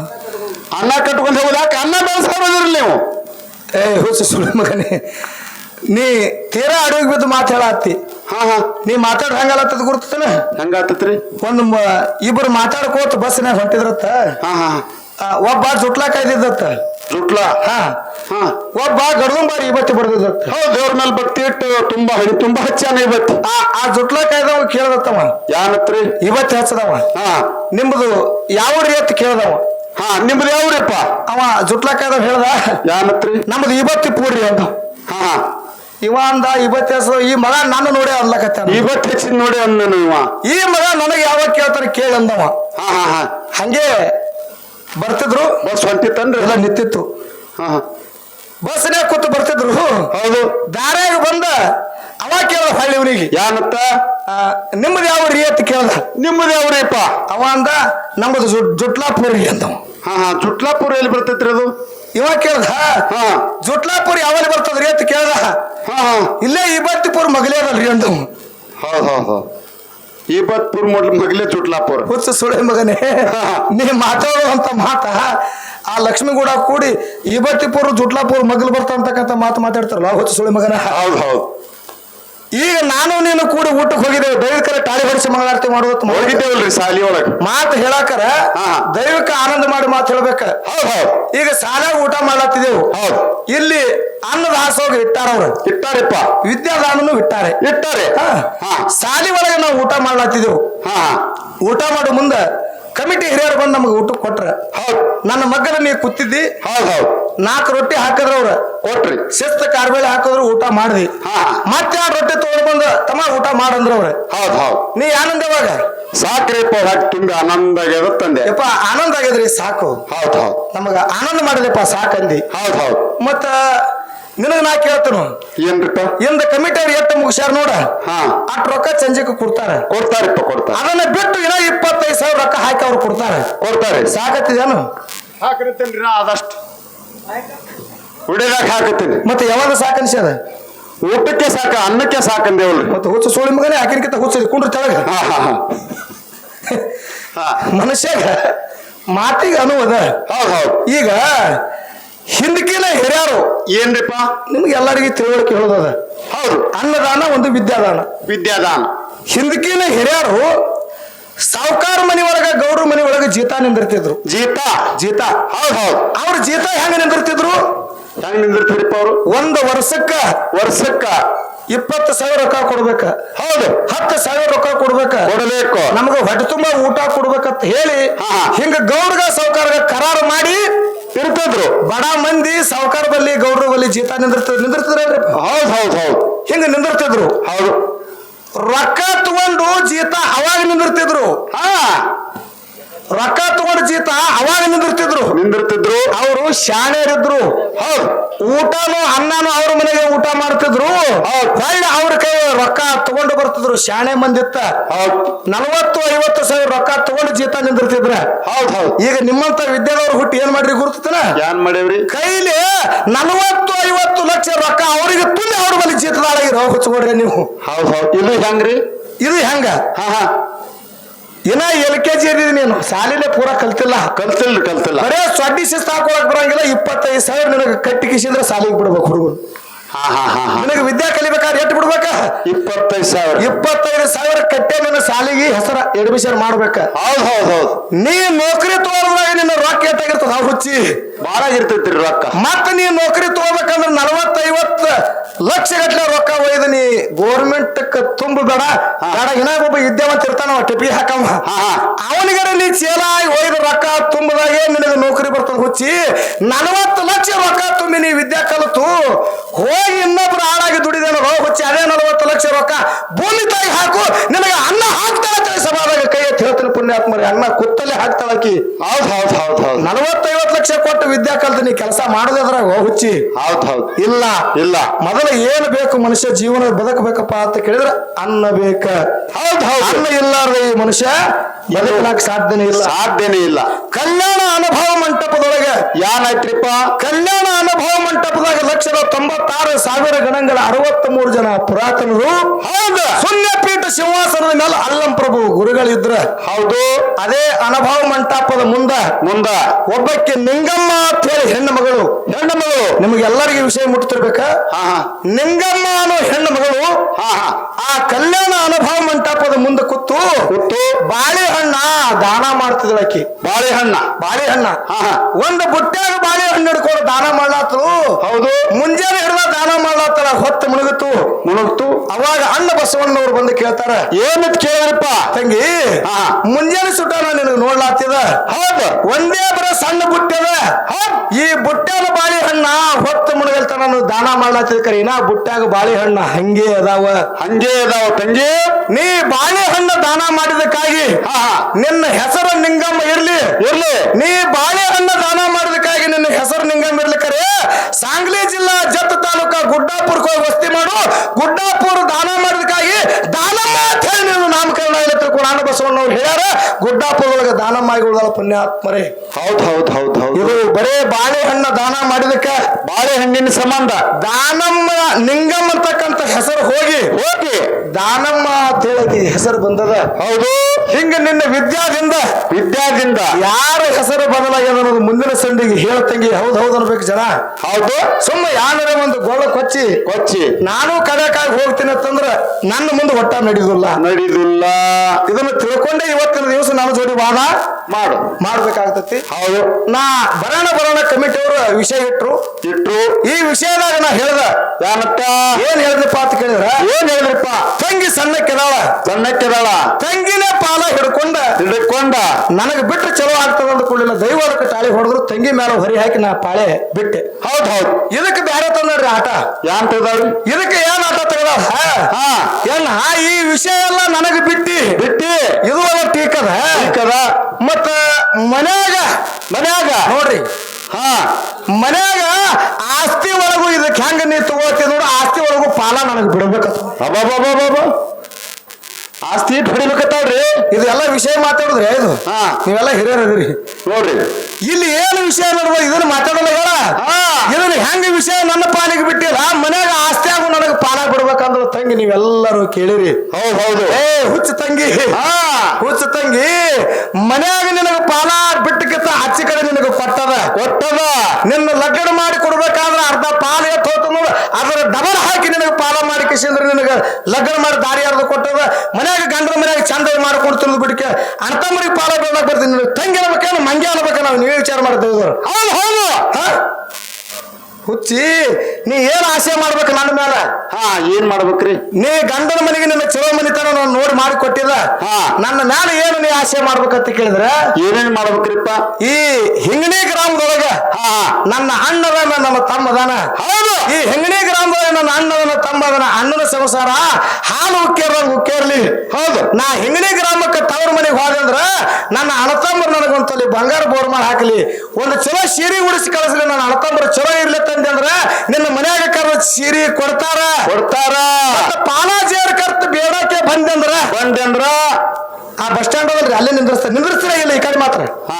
ಅನ್ನ ಕಟ್ಕೊಂಡು ಹೋಗುದು. ಯಾಕೆ ಅನ್ನ ಬೆಳೆಸ್ಕೊಳೋದಿರ್ಲಿ ನೀವು? ಏ ಹುಚ್ಚು ಸುಳ್ಳು ಮಗನೇ. ನೀ ತೀರಾ ಅಡುಗೆ ಬಿದ್ದು ಮಾತು ಹೇಳತ್ತಿ. ಹಾ ಹಾ. ನೀ ಮಾತಾಡ ಹಂಗಲ್ಲತ್ತದ ಗುರ್ತತನ? ಹಂಗಾತತ್ರಿ? ಒಂದು ಇಬ್ರು ಮಾತಾಡ್ಕೋತ ಬಸ್ನಾಗ ಹೊಂಟಿದ್ರತ್ತ? ಹಾ ಹಾ. ಒಬ್ಬ ಜುಟ್ಲಾ ಕಾಯ್ದಿದ್ದತ್ತ? ಜುಟ್ಲಾ? ಹಾ. ಹಾ. ಒಬ್ಬ ಗಡದಂಬಾರಿ ಇವತ್ತಿ ಬಡ್ದಿದ್ದತ್ತ? ಹೌದು ದೇವ್ರ ಮೇಲೆ ಭಕ್ತಿ ಇಟ್ಟು ತುಂಬಾ ಹಣಿ ತುಂಬಾ ಹಚ್ಚಾನ ಇವತ್ತು ಆ ಆ ಜುಟ್ಲಾ ಕಾಯ್ದವ ಕೇಳದತ್ತವ? ಯಾನತ್ರಿ? ಇವತ್ತು ಹಚ್ಚದವ? ಹಾ. ನಿಮ್ದು ಯಾವ ರೀತಿ ಕೇಳ್ದವ? ಹಾ ನಿಮ್ದು ಯಾವ್ರಿಪ್ಪ ಅವ ಜುಟ್ಲಾ ಕಾಯ್ದವ ಹೇಳ್ದ? ಯಾನತ್ರಿ? ನಮ್ದು ಇವತ್ತಿ ಪೂರಿ ಅಂತ. ಹಾ ಹಾ. ಇವ ಅಂದ ಇವತ್ತಿ ಈ ಮಗ ನಾನು ನೋಡಿ ಅನ್ಲಕತ್ತ ಇವತ್ತು ಹೆಚ್ಚಿನ ನೋಡಿ ಅಂದನು ಇವ. ಈ ಮಗ ನನಗೆ ಯಾವಾಗ ಕೇಳ್ತಾನೆ ಕೇಳಂದವ ಅಂದವ. ಹಾ ಹಾ ಹಾ. ಹಂಗೆ ಬರ್ತಿದ್ರು. ಬಸ್ ಹೊಂಟಿತ್ತನ್ರಿ ಎಲ್ಲ ನಿಂತಿತ್ತು. ಹಾ ಹಾ. ಬಸ್ನ್ಯಾಗ ಕೂತು ಬರ್ತಿದ್ರು. ಹೌದು. ದಾರ್ಯಾಗ ಬಂದ ಅವ ಕೇಳ್ದ ಹಳ್ಳಿ ಇವನಿಗೆ ಯಾನತ್ತ ನಿಮ್ಮದು ಯಾವ ರೀ ಅಂತ ಕೇಳ್ದ? ನಿಮ್ಮದು ರೀಪ ಅವ ಅಂದ ನಮ್ಮದು ಜುಟ್ ಜುಟ್ಲಾಪುರಿ ಅಂದವ. ಹಾ ಹಾ. ಜುಟ್ಲಾಪುರ ಎಲ್ಲಿ ಬರ್ತೈತ್ರಿ ಅದು? ಇವ ಕೇಳ್ದ ಜುಟ್ಲಾಪುರ್ ಯಾವಲ್ಲಿ ಬರ್ತದ್ರಿ ಅಂತ ಕೇಳ್ದ. ಇಲ್ಲೇ ಇಬತ್ಪುರ್ ಮಗಲೇ ಅದಲ್ರಿ ಅಂದು. ಹೌದು ಹೌದು ಹೌದು ಇವತ್ಪುರ್ ಮೊದ್ಲು ಮಗ್ಲೇ ಜುಟ್ಲಾಪುರ. ಹುಚ್ಚ ಸುಳೆ ಮಗನೇ ನೀ ಮಾತಾಡುವಂತ ಮಾತ ಆ ಲಕ್ಷ್ಮಿಗೂಡ ಕೂಡಿ ಇಬತ್ತಿಪುರ್ ಜುಟ್ಲಾಪುರ ಮಗಲ್ ಬರ್ತಂತಕ್ಕಂಥ ಮಾತು ಮಾತಾಡ್ತಾರಲ್ಲ ಹುಚ್ಚ ಸುಳೆ ಮಗನ? ಹೌದು ಹೌದು. ಈಗ ನಾನು ನೀನು ಕೂಡಿ ಊಟಕ್ಕೆ ಹೋಗಿದ್ದೇವೆ. ದೈವಿಕರ ತಾಳಿ ಹೊಡಿಸಿ ಮಂಗಳಾರತಿ ಮಾಡೋದು ಹೋಗಿದ್ದೇವಲ್ರಿ ಸಾಲಿ ಒಳಗ. ಮಾತು ಹೇಳಾಕರ. ದೈವಿಕ ಆನಂದ ಮಾಡಿ ಮಾತು ಹೇಳ್ಬೇಕ. ಹೌದು ಹೌದು. ಈಗ ಸಾಲಾಗ ಊಟ ಮಾಡ್ಲತ್ತಿದೆವು ಹೌದು. ಇಲ್ಲಿ ಅನ್ನದ ಹಾಸೋಗ ಇಟ್ಟಾರ ಅವ್ರು. ಇಟ್ಟಾರಪ್ಪ. ವಿದ್ಯಾದಾನನು ಇಟ್ಟಾರೆ. ಇಟ್ಟಾರೆ. ಸಾಲಿ ಒಳಗೆ ನಾವು ಊಟ ಮಾಡ್ಲಾತಿದೆವು ಹಾ ಊಟ ಮಾಡೋ ಮುಂದ ಕಮಿಟಿ ಹಿರಿಯರು ಬಂದು ನಮಗೆ ಊಟ ಕೊಟ್ರ. ಹೌದ್. ನನ್ನ ಮಗನ ನೀ ಕೂತಿದ್ದಿ? ಹೌದು ಹೌದು. ನಾಲ್ಕು ರೊಟ್ಟಿ ಹಾಕಿದ್ರ ಅವ್ರ. ಕೊಟ್ರಿ. ಶಿಸ್ತ ಕಾರ್ಬೇಳೆ ಹಾಕಿದ್ರು ಊಟ ಮಾಡ್ದಿ. ಹಾ. ಮತ್ತೆ ಆ ರೊಟ್ಟಿ ತಗೊಂಡ್ ಬಂದ ತಮ್ಮ ಊಟ ಮಾಡಂದ್ರ ಅವ್ರ. ಹೌದು ಹೌದು. ನೀ ಆನಂದವಾಗ? ಸಾಕ್ರಿಪ್ಪ ಹೊಟ್ಟೆ ತುಂಬಿ ಆನಂದ ಆಗ್ಯದ ತಂದೆ. ಯಪ್ಪ ಆನಂದ ಆಗಿದ್ರಿ ಸಾಕು. ಹೌದ್ ಹೌದ್. ನಮಗ ಆನಂದ ಮಾಡಿದೆಪ್ಪ ಸಾಕಂದಿ. ಹೌದ್ ಹೌದ್. ಮತ್ತ ನಿನಗ ನಾ ಕೇಳ್ತೇನು? ಏನ್ರಿಪ್ಪ? ಇಂದ ಕಮಿಟಿ ಅವ್ರು ಎತ್ತ ಮುಗಿಸ್ಯಾರ ನೋಡ. ಹಾ. ಅಟ್ ರೊಕ್ಕ ಸಂಜೆಗೆ ಕೊಡ್ತಾರ. ಕೊಡ್ತಾರಪ್ಪ ಕೊಡ್ತಾರ. ಅದನ್ನ ಬಿಟ್ಟು ಇನ್ನ ಇಪ್ಪತ್ತೈದು ಸಾವಿರ ರೊಕ್ಕ ಹಾಕಿ ಅವ್ರು ಕೊಡ್ತಾರ. ಕೊಡ್ತಾರೆ. ಸಾಕತ್ತಿದೇನು? ಹಾಕಿರ್ತೇನ್ರಿ ನಾ ಆದಷ್ಟು. ಉಡಿದಾಗ ಹಾಕತ್ತೀನಿ. ಮತ್ತೆ ಯಾವಾಗ ಸಾಕನ್ಸ್ಯದ ಊಟಕ್ಕೆ ಸಾಕ ಅನ್ನಕ್ಕೆ ಸಾಕಂದೇವಲ್ರಿ. ಮತ್ತೆ ಹುಚ್ಚು ಸೋಳಿ ಮಗನೇ ಹಾಕಿರ್ಕಿಂತ ಹುಚ್ಚ ಕುಂಡ್ರ ತೆಳಗ ಹಾ ಹಾ ಹಾ ಹಾ. ಮನುಷ್ಯಾಗ ಮಾತಿಗೆ ಅನುವಾದ. ಹೌದು ಹೌದ್. ಈಗ ಹಿಂದಕಿನ ಹಿರಿಯರು ಏನ್ರಿಪ್ಪ? ನಿಮ್ಗೆ ಎಲ್ಲರಿಗೂ ತಿಳುವಳಿಕೆ ಹೇಳೋದದ. ಹೌದು. ಅನ್ನದಾನ ಒಂದು ವಿದ್ಯಾದಾನ. ವಿದ್ಯಾದಾನ. ಹಿಂದಕಿನ ಹಿರಿಯರು ಸಾವುಕಾರ ಮನೆ ಒಳಗ ಗೌಡ್ರ ಮನೆ ಒಳಗ ಜೀತ ನಿಂದಿರ್ತಿದ್ರು. ಜೀತ? ಜೀತ. ಹೌದು ಹೌದು. ಅವ್ರ ಜೀತ ಹೆಂಗ ನಿಂದಿರ್ತಿದ್ರು? ಹೆಂಗ್ ನಿಂದಿರ್ತಿರಪ್ಪ ಅವರು? ಒಂದು ವರ್ಷಕ್ಕ. ವರ್ಷಕ್ಕ. ಇಪ್ಪತ್ತು ಸಾವಿರ ರೊಕ್ಕ ಕೊಡ್ಬೇಕ. ಹೌದು. ಹತ್ತು ಸಾವಿರ ರೊಕ್ಕ ಕೊಡ್ಬೇಕ. ಕೊಡಬೇಕು. ನಮಗ ಹೊಟ್ಟೆ ತುಂಬಾ ಊಟ ಕೊಡ್ಬೇಕಂತ ಹೇಳಿ. ಹಿಂಗ ಗೌಡ್ಗ ಸಾವುಕಾರಗ ಕರಾರು ಮಾಡಿ ಬಡ ಮಂದಿ ಸಾವುಕಾರ ಬಲ್ಲಿ ಗೌಡ್ರ ಬಲ್ಲಿ ಜೀತ ನಿಂದಿರ್ತಿದ್ರು ನಿಂದಿರ್ತದ್ರಿ ಹೌದ್ ಹೌದ್ ಹೌದ್. ಹಿಂಗ ನಿಂದಿರ್ತಿದ್ರು? ಹೌದು. ರೊಕ್ಕ ತಗೊಂಡು ಜೀತ ಅವಾಗ ನಿಂದಿರ್ತಿದ್ರು. ಹಾ. ರೊಕ್ಕ ತಗೊಂಡ ಜೀತ ಅವಾಗ ನಿಂದಿರ್ತಿದ್ರು. ನಿಂದಿರ್ತಿದ್ರು. ಅವರು ಶಾಣೆರಿದ್ರು ಹೌದು. ಊಟನು ಅನ್ನನು ಅವ್ರ ಮನೆಗೆ ಊಟ ಮಾಡ್ತಿದ್ರು. ಹೌದ್. ಹೊಳ್ಳಿ ಅವ್ರ ಕೈ ರೊಕ್ಕ ತಗೊಂಡು ಬರ್ತಿದ್ರು. ಶಾಣೆ ಮಂದಿತ್ತ. ನಲವತ್ತು ಐವತ್ತು ಸಾವಿರ ರೊಕ್ಕ ತಗೊಂಡು ಜೀತ ನಿಂದಿರ್ತಿದ್ರ. ಹೌದ್ ಹೌದ್. ಈಗ ನಿಮ್ಮಂತ ವಿದ್ಯಾದವ್ರು ಹುಟ್ಟಿ ಏನ್ ಮಾಡ್ರಿ ಗುರುತಿನ ಏನ್ ಮಾಡೇವ್ರಿ? ಕೈಲಿ ನಲವತ್ತು ಐವತ್ತು ಲಕ್ಷ ರೊಕ್ಕ ಅವರಿಗೆ ತುಂಬಿ ಅವ್ರ ಮನೆ ಜೀತದಾಳಾಗಿ ರೋಗ ಹಚ್ಕೊಡ್ರಿ ನೀವು. ಹೌದ್ ಹೌದ್. ಇದು ಹೆಂಗ್ರಿ? ಇದು ಹೆಂಗ? ಹಾ ಹಾ. ಇನ್ನ ಎಲ್ ಕೆ ಜಿ ಇದ್ದೀನಿ ನೀನು. ಶಾಲೆಲೆ ಪೂರ ಕಲ್ತಿಲ್ಲ. ಕಲ್ತಿಲ್ಲ ಕಲ್ತಿಲ್ಲ. ಬರೇ ಸೊಡ್ಡಿ ಶಿಸ್ತು ಹಾಕೊಳಕ್ ಬರಂಗಿಲ್ಲ ಇಪ್ಪತ್ತೈದು ಸಾವಿರ ನಿನಗೆ ಕಟ್ಟಿ ಕಿಸಿದ್ರೆ ಸಾಲಿಗೆ ಬಿಡ್ಬೇಕು ಹುಡುಗರು. ನಿನಗೆ ವಿದ್ಯಾ ಕಲಿಬೇಕಾದ್ರೆ ಎಷ್ಟು ಬಿಡ್ಬೇಕ? ಇಪ್ಪತ್ತೈದು ಸಾವಿರ. ಇಪ್ಪತ್ತೈದು ಸಾವಿರ ಕಟ್ಟೆ ನಿನ್ನ ಸಾಲಿಗೆ ಹೆಸರ ಎಡ್ಮಿಷನ್ ಮಾಡ್ಬೇಕ. ಹೌದ್ ಹೌದ್ ಹೌದ್. ನೀ ನೌಕರಿ ತೋರ್ದಾಗ ನಿನ್ನ ರೊಕ್ಕ ಎತ್ತಾಗಿರ್ತದ ಆ ಹುಚ್ಚಿ. ಬಹಳ ಇರ್ತೈತ್ರಿ ರೊಕ್ಕ. ಮತ್ತೆ ನೀ ನೌಕರಿ ತಗೋಬೇಕಂದ್ರೆ ನಲವತ್ತೈವತ್ತು ಲಕ್ಷ ಗಟ್ಟಲೆ ರೊಕ್ಕ ಒಯ್ದು ನೀ ಗೋರ್ಮೆಂಟ್ ತುಂಬ ಬೇಡ ಬೇಡ ಇನ್ನ ಒಬ್ಬ ವಿದ್ಯಾವಂತ ಇರ್ತಾನ ಟಿಪಿ ಹಾಕಮ್ಮ ಹಾ ಹಾ. ಅವನಿಗರ ನೀ ಚೇಲ ಒಯ್ದ ರೊಕ್ಕ ತುಂಬದಾಗೆ ನಿನಗೆ ನೌಕರಿ ಬರ್ತದ ಹುಚ್ಚಿ? ನಲವತ್ತು ಲಕ್ಷ ರೊಕ್ಕ ತುಂಬಿ ನೀ ವಿದ್ಯಾ ಕಲಿತು ಹೋಗಿ ಇನ್ನೊಬ್ರು ಹಾಳಾಗಿ ದುಡಿದೇನೋ ಹುಚ್ಚಿ ಅದೇ ನಲವತ್ತು ಲಕ್ಷ ರೊಕ್ಕ ಭೂಮಿ ತಾಯಿ ಹಾಕು ನಿನಗೆ ಅನ್ನ ಹಾಕ್ತಾಳ ಸಭಾದಾಗ ಕೈ ಎತ್ತಿ ಅಣ್ಣ ಕುತ್ತಲೆ ಹಾಕ್ತಾಳಕಿ ಹೌದ್ ಹೌದ್ ಹೌದ್ ಹೌದ್. ನಲವತ್ತೈವತ್ತು ಲಕ್ಷ ಕೊಟ್ಟು ವಿದ್ಯಾ ಕಲ್ತನಿ ನೀ ಕೆಲಸ ಮಾಡೋದ್ರಾಗ ಹುಚ್ಚಿ? ಹೌದ್ ಹೌದ್. ಇಲ್ಲ. ಇಲ್ಲ. ಮೊದಲು ಏನ್ ಬೇಕು ಮನುಷ್ಯ ಜೀವನ ಬದುಕಬೇಕಪ್ಪ ಅಂತ ಕೇಳಿದ್ರೆ ಅನ್ನ ಬೇಕ. ಹೌದ್ ಹೌದ್. ಅನ್ನ ಇಲ್ಲಾರ್ದ ಈ ಮನುಷ್ಯ ಬದುಕಲಾಕ ಸಾಧ್ಯನೇ ಇಲ್ಲ. ಸಾಧ್ಯನೇ ಇಲ್ಲ. ಕಲ್ಯಾಣ ಅನುಭವ ಮಂಟಪದೊಳಗೆ ಯಾನಾಯ್ತ್ರಿಪ್ಪ? ಕಲ್ಯಾಣ ಅನುಭವ ಮಂಟಪದಾಗ ಲಕ್ಷದ ತೊಂಬತ್ತಾರು ಸಾವಿರ ಗಣಗಳ ಅರವತ್ತ್ ಮೂರು ಜನ ಪುರಾತನರು ಹೌದು. ಶೂನ್ಯಪೀಠ ಸಿಂಹಾಸನದ ಮೇಲೆ ಅಲ್ಲಂ ಪ್ರಭು ಗುರುಗಳಿದ್ರ ಹೌದು. ಅದೇ ಅನುಭವ ಮಂಟಪದ ಮುಂದ ಮುಂದ. ಒಬ್ಬಕ್ಕೆ ನಿಂಗಮ್ಮ ಅಂತ ಹೇಳಿ ಹೆಣ್ಣು ಮಗಳು. ಹೆಣ್ಣು ಮಗಳು. ನಿಮಗೆಲ್ಲರಿಗೆ ವಿಷಯ ಮುಟ್ತಿರ್ಬೇಕ? ಹಾ ಹಾ. ನಿಂಗಮ್ಮ ಅನ್ನೋ ಹೆಣ್ಣು ಮಗಳು ಹಾ ಹಾ. ಆ ಕಲ್ಯಾಣ ಅನುಭವ ಮಂಟಪದ ಮುಂದೆ ಕೂತು ಕೂತು. ಬಾಳೆಹಣ್ಣ ದಾನ ಮಾಡ್ತಿದ್ಳು ಆಕಿ. ಬಾಳೆಹಣ್ಣ. ಬಾಳೆಹಣ್ಣ. ಹಾ ಹಾ. ಒಂದು ಬುಟ್ಟ್ಯಾಗ ಬಾಳೆಹಣ್ಣು ಹಿಡ್ಕೊಂಡು ದಾನ ಮಾಡ್ಲಾತಳು. ಹೌದು. ಮುಂಜಾನೆ ಹಿಡ್ದ ದಾನ ಮಾಡ್ಲಾತಳ ಹೊತ್ತು ಮುಳುಗಿತು. ಮುಳುಗ್ತು. ಅವಾಗ ಅಣ್ಣ ಬಸವಣ್ಣವ್ರು ಬಂದು ಕೇಳ್ತಾರ ಏನಂತ ಕೇಳಿದ್ರಪ್ಪ? ತಂಗಿ. ಮುಂಜಾನೆ ಸುಟ್ಟಾನ ನಿನಗೆ ನೋಡ್ಲಾತಿದ. ಹೌದು. ಒಂದೇ ಬರ ಸಣ್ಣ ಬುಟ್ಟದ. ಈ ಬುಟ್ಟ್ಯಾಗ ಬಾಳೆಹಣ್ಣ ಹೊತ್ತು ಮುಳುಗಲ್ತ ನಾನು ದಾನ ಮಾಡ್ಲಾತಿದ ಕರೆ ನಾ ಬುಟ್ಟ್ಯಾಗ ಬಾಳೆಹಣ್ಣ ಹಂಗೆ ಅದಾವ. ಹಂಗೆ ಅದಾವ ತಂಗಿ. ನೀ ಬಾಳೆಹಣ್ಣು ದಾನ ಮಾಡಿದಕ್ಕಾಗಿ ನಿನ್ನ ಹೆಸರು ನಿಂಗಮ್ಮ ಇರ್ಲಿ. ಇರ್ಲಿ. ನೀ ಬಾಳೆಹಣ್ಣು ದಾನ ಮಾಡಿದಕ್ಕಾಗಿ ನಿನ್ನ ಹೆಸರು ನಿಂಗಮ್ಮ ಇರ್ಲಿ ಕರಿ. ಸಾಂಗ್ಲಿ ಜಿಲ್ಲಾ ಜತ್ ತಾಲೂಕ ಹೋಗಿ ವಸ್ತಿ ಮಾಡು. ಗುಡ್ಡಾಪುರ ದಾನ ಮಾಡಿದಕ್ಕಾಗಿ ನೀನು ¡Mate! ನಾಮಕರಣ ಇರುತ್ತೆ ಕುರಾಣ ಬಸವಣ್ಣ ಬಸವಣ್ಣವ್ರು ಹೇಳ್ಯಾರ ಗುಡ್ಡಾಪುರದೊಳಗೆ ದಾನ ಉಳ್ದಾಳ ಪುಣ್ಯಾತ್ಮರೇ. ಹೌದ್ ಹೌದ್ ಹೌದ್ ಹೌದು. ಇದು ಬರೇ ಬಾಳೆಹಣ್ಣ ದಾನ ಮಾಡಿದಕ್ಕೆ ಬಾಳೆಹಣ್ಣಿನ ಸಂಬಂಧ. ದಾನಮ್ಮ ನಿಂಗಮ್ಮ ಅಂತಕ್ಕಂಥ ಹೆಸರು ಹೋಗಿ ಹೋಗಿ. ದಾನಮ್ಮ ಅಂತ ಹೇಳಿ ಹೆಸರು ಬಂದದ. ಹೌದು. ಹಿಂಗ ನಿನ್ನ ವಿದ್ಯಾದಿಂದ ವಿದ್ಯಾದಿಂದ. ಯಾರ ಹೆಸರು ಬದಲಾಗ್ಯದ ಅನ್ನೋದು ಮುಂದಿನ ಸಂದಿಗೆ ಹೇಳ್ತಂಗಿ ಹೌದ್ ಹೌದ್ ಅನ್ಬೇಕು ಜನ. ಹೌದು. ಸುಮ್ಮ ಯಾನರ ಒಂದು ಗೋಳ ಕೊಚ್ಚಿ. ಕೊಚ್ಚಿ. ನಾನು ಕಡೆಕಾಗಿ ಹೋಗ್ತೀನಿ ಅಂತಂದ್ರ ನನ್ನ ಮುಂದೆ ಒಟ್ಟ ನಡೆಯುದಿಲ್ಲ. ನಡಿದಿಲ್ಲ ಇದನ್ನು ತಿಳ್ಕೊಂಡೆ ಇವತ್ತಿನ ದಿವಸ ನನ್ನ ಜೋಡಿ ವಾದ. ಮಾಡು. ಮಾಡ್ಬೇಕಾಗ್ತತಿ? ಹೌದು. ನಾ ಬರೋಣ ಬರೋಣ ಕಮಿಟಿ ಅವರು ವಿಷಯ ಇಟ್ರು. ಇಟ್ರು. ಈ ವಿಷಯದಾಗ ನಾ ಹೇಳ್ದ. ಯಾರಪ್ಪ ಏನ್ ಹೇಳಿದ್ರಪ್ಪ ಅಂತ ಕೇಳಿದ್ರ ಏನ್ ಹೇಳಿದ್ರಪ್ಪ ತಂಗಿ ಸಣ್ಣಕ್ಕೆದಾಳ ಸಣ್ಣಕ್ಕಿದಾಳ ತಂಗಿನ ಪಾಲ ಹಿಡ್ಕೊಂಡ ಹಿಡ್ಕೊಂಡ. ನನಗೆ ಬಿಟ್ಟು ಚಲೋ ಆಗ್ತದ ಅಂತ ಕೂಡಲಿಲ್ಲ ದೈವದಕ್ಕೆ ತಾಳಿ ಹೊಡೆದ್ರು ತಂಗಿ ಮೇಲೆ ಹೊರಿ ಹಾಕಿ ನಾ ಪಾಳೆ ಬಿಟ್ಟೆ. ಹೌದ್ ಹೌದು. ಇದಕ್ಕೆ ಬೇರೆ ತಂದ್ರಿ ಆಟ? ಯಾಂತದಾಳ್ರಿ ಇದಕ್ಕೆ ಏನ್ ಆಟ ತಗದ ಹಾ. ಏನ್ ಹಾ ಈ ವಿಷಯ ಎಲ್ಲ ನನಗೆ ಬಿಟ್ಟಿ. ಬಿಟ್ಟಿ ಇದು ಅಲ್ಲ ಟೀಕದ ಕದ ಮತ್ತ ಮನ್ಯಾಗ ಮನ್ಯಾಗ, ನೋಡ್ರಿ, ಹಾ, ಮನ್ಯಾಗ ಆಸ್ತಿ ಒಳಗೂ ಇದಕ್ಕೆ ಹೆಂಗ ನೀ ತಗೋತಿ ನೋಡು, ಆಸ್ತಿ ಒಳಗೂ ಪಾಲ ನನಗೆ ಅಬ್ಬಬ್ಬಬ್ಬಬ್ಬ. ಆಸ್ತಿ ಇಟ್ಟು ಇದು ಇದೆಲ್ಲ ವಿಷಯ ಮಾತಾಡಿದ್ರೆ ಇದು ಹಾ. ನೀವೆಲ್ಲ ಹಿರಿಯರ್ ಅದಿರಿ ನೋಡ್ರಿ. ಇಲ್ಲಿ ಏನು ವಿಷಯ ನೋಡ್ಬೋದು ಇದನ್ನ ಮಾತಾಡಲ್ಲ ಇದನ್ನ ಹೆಂಗ ವಿಷಯ ನನ್ನ ಪಾಲಿಗೆ ಬಿಟ್ಟಿಲ್ಲ ಮನ್ಯಾಗ ಆಸ್ತಿ ಆಗು ನನಗೆ ಪಾಲ ಬಿಡ್ಬೇಕಂದ್ರ ತಂಗಿ ನೀವೆಲ್ಲರೂ ಕೇಳಿರಿ. ಹೌದ್ ಹೌದು. ಏ ಹುಚ್ಚ ತಂಗಿ. ಹಾ. ಹುಚ್ಚ ತಂಗಿ ಮನ್ಯಾಗ ನಿನಗ ಪಾಲ ಬಿಟ್ಟಕ್ಕಿಂತ ಆಚೆ ಕಡೆ ನಿನಗ ಕೊಟ್ಟದ. ಕೊಟ್ಟದ. ನಿನ್ನ ಲಗ್ನ ಮಾಡಿ ಕೊಡ್ಬೇಕಾದ್ರ ಅರ್ಧ ಪಾಲ ಎತ್ತು ಹೋತ ನೋಡು ಅದರ ಡಬಲ್ ಹಾಕಿ ನಿನಗೆ ಪಾಲ ಮಾಡಿ ನಿನಗೆ ಲಗ್ನ ಮಾಡಿ ದಾರಿ ಅರ್ಧ ಕೊಟ್ಟದ? ಮನ್ಯಾಗ ಗಂಡ್ರ ಮನ್ಯಾಗ ಚಂದ ಮಾಡ್ಕೊಂಡು ತಿಂದು ಬಿಡಕ್ಕೆ ಅಣ್ತಮ್ಮರಿಗೆ ಪಾಲ ಬೀಳಕ್ ಬರ್ತೀನಿ. ತಂಗಿ ಅನ್ಬೇಕೇನು ಮಂಗೆ ಅನ್ಬೇಕ ನಾವು ನೀವೇ ವಿಚಾರ ಮಾಡ್ತೇವೆ ಹೌದು ಹೌದು? ಹುಚ್ಚಿ ನೀ ಏನ್ ಆಸೆ ಮಾಡ್ಬೇಕು ನನ್ನ ಮೇಲ ಹಾ ಏನ್ ಮಾಡ್ಬೇಕ್ರಿ? ನೀ ಗಂಡನ ಮನೆಗೆ ನಿನ್ನ ಚಲೋ ಮನಿತನ ನಾನು ನೋಡಿ ಮಾಡಿ ಕೊಟ್ಟಿಲ್ಲ. ಹಾ. ನನ್ನ ಮ್ಯಾಲ ಏನು ನೀ ಆಸೆ ಮಾಡ್ಬೇಕಂತ ಕೇಳಿದ್ರೆ? ಏನೇನ್ ಮಾಡ್ಬೇಕ್ರಿಪ್ಪ? ಈ ಹಿಂಗಣಿ ಗ್ರಾಮದೊಳಗ ಹಾ. ನನ್ನ ಅಣ್ಣದನ ನನ್ನ ತಮ್ಮದನ. ಹೌದು. ಈ ಹಿಂಗಣಿ ಗ್ರಾಮದೊಳಗ ನನ್ನ ಅಣ್ಣದನ ತಮ್ಮದನ ಅಣ್ಣನ ಸಂಸಾರ ಹಾಲು ಉಕ್ಕೇರ್ದಂಗ ಉಕ್ಕೇರ್ಲಿ. ಹೌದು. ನಾ ಹಿಂಗಣಿ ಗ್ರಾಮಕ್ಕೆ ತವರ ಮನೆಗೆ ಹೋದಂದ್ರ ನನ್ನ ಅಣ್ಣತಮ್ಮರು ನನಗೊಂತಲ್ಲಿ ಬಂಗಾರ ಬೋರ್ ಮಾಡಿ ಹಾಕಲಿ ಒಂದು ಚಲೋ ಸೀರೆ ಉಡಿಸಿ ಕಳಿಸ್ಲಿ ನನ್ನ ಅಣ್ಣತಮ್ಮರು ಚಲೋ ಇರ್ಲಿ ತಂದೆ ಅಂದ್ರ ನಿನ್ನ ಮನ್ಯಾಗ ಕರ್ ಸೀರಿ ಕೊಡ್ತಾರ. ಕೊಡ್ತಾರ. ಪಾಲಾಜಿಯರ್ ಕರ್ತ ಬೇಡಕ್ಕೆ ಬಂದಂದ್ರ ಬಂದಂದ್ರ? ಆ ಬಸ್ ಸ್ಟ್ಯಾಂಡ್ ಅಲ್ರಿ ಅಲ್ಲೇ ನಿಂದ್ರಿಸ್ತಾರೆ ನಿಂದ್ರಸ್ತಾರ ಇಲ್ಲ ಈ ಕಡೆ ಮಾತ್ರ? ಹಾ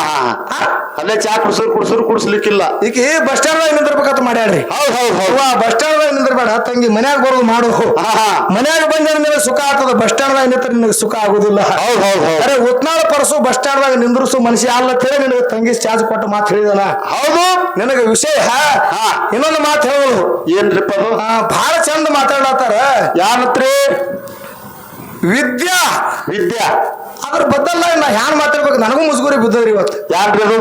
ಹಾ ಅಲ್ಲೇ ಚಾ ಕುಡ್ಸರ್ ಕುಡ್ಸರ್ ಕುಡ್ಸ್ಲಿಕ್ಕಿಲ್ಲ. ಈಗ ಬಸ್ ಸ್ಟ್ಯಾಂಡ್ ನಿಂದಿರ್ಬೇಕಂತ ಮಾಡ್ಯಾಡ್ರಿ ಹೌದ್ ಹೌದ್ ಹೌದು. ಆ ಬಸ್ ಸ್ಟ್ಯಾಂಡ್ ನಿಂದಿರ್ಬೇಡ ತಂಗಿ ಮನ್ಯಾಗ ಬರೋದು ಮಾಡು. ಹಾ ಹಾ. ಮನ್ಯಾಗ ಬಂದ ನಿನಗೆ ಸುಖ ಆಗ್ತದ ಬಸ್ ಸ್ಟ್ಯಾಂಡ್ ನಿಂತ ನಿನಗೆ ಸುಖ ಆಗುದಿಲ್ಲ. ಹೌದ್ ಹೌದ್ ಹೌದ್. ಅರೆ ಉತ್ನಾಳ ಪರಸು ಬಸ್ ಸ್ಟ್ಯಾಂಡ್ ನಿಂದ್ರಿಸು ಮನುಷ್ಯ ಅಲ್ಲ ಹೇಳಿ ನಿನಗೆ ತಂಗಿ ಚಾರ್ಜ್ ಕೊಟ್ಟು ಮಾತು ಹೇಳಿದನ. ಹೌದು. ನಿನಗೆ ವಿಷಯ ಹಾ. ಇನ್ನೊಂದು ಮಾತು ಹೇಳೋದು ಏನ್ರಿಪ್ಪ ಅದು ಬಹಳ ಚಂದ ಮಾತಾಡತ್ತಾರ. ಯಾರತ್ರಿ ವಿದ್ಯಾ. ವಿದ್ಯಾ. ಅದ್ರ ಬದಲ್ಲ ನಾ ಹ್ಯಾನ್ ಮಾತಾಡ್ಬೇಕು? ನನಗೂ ಮುಸ್ಗುರಿ ಬಿದ್ದದ್ರಿ ಇವತ್ತು. ಯಾರ್ರಿ ಅದು?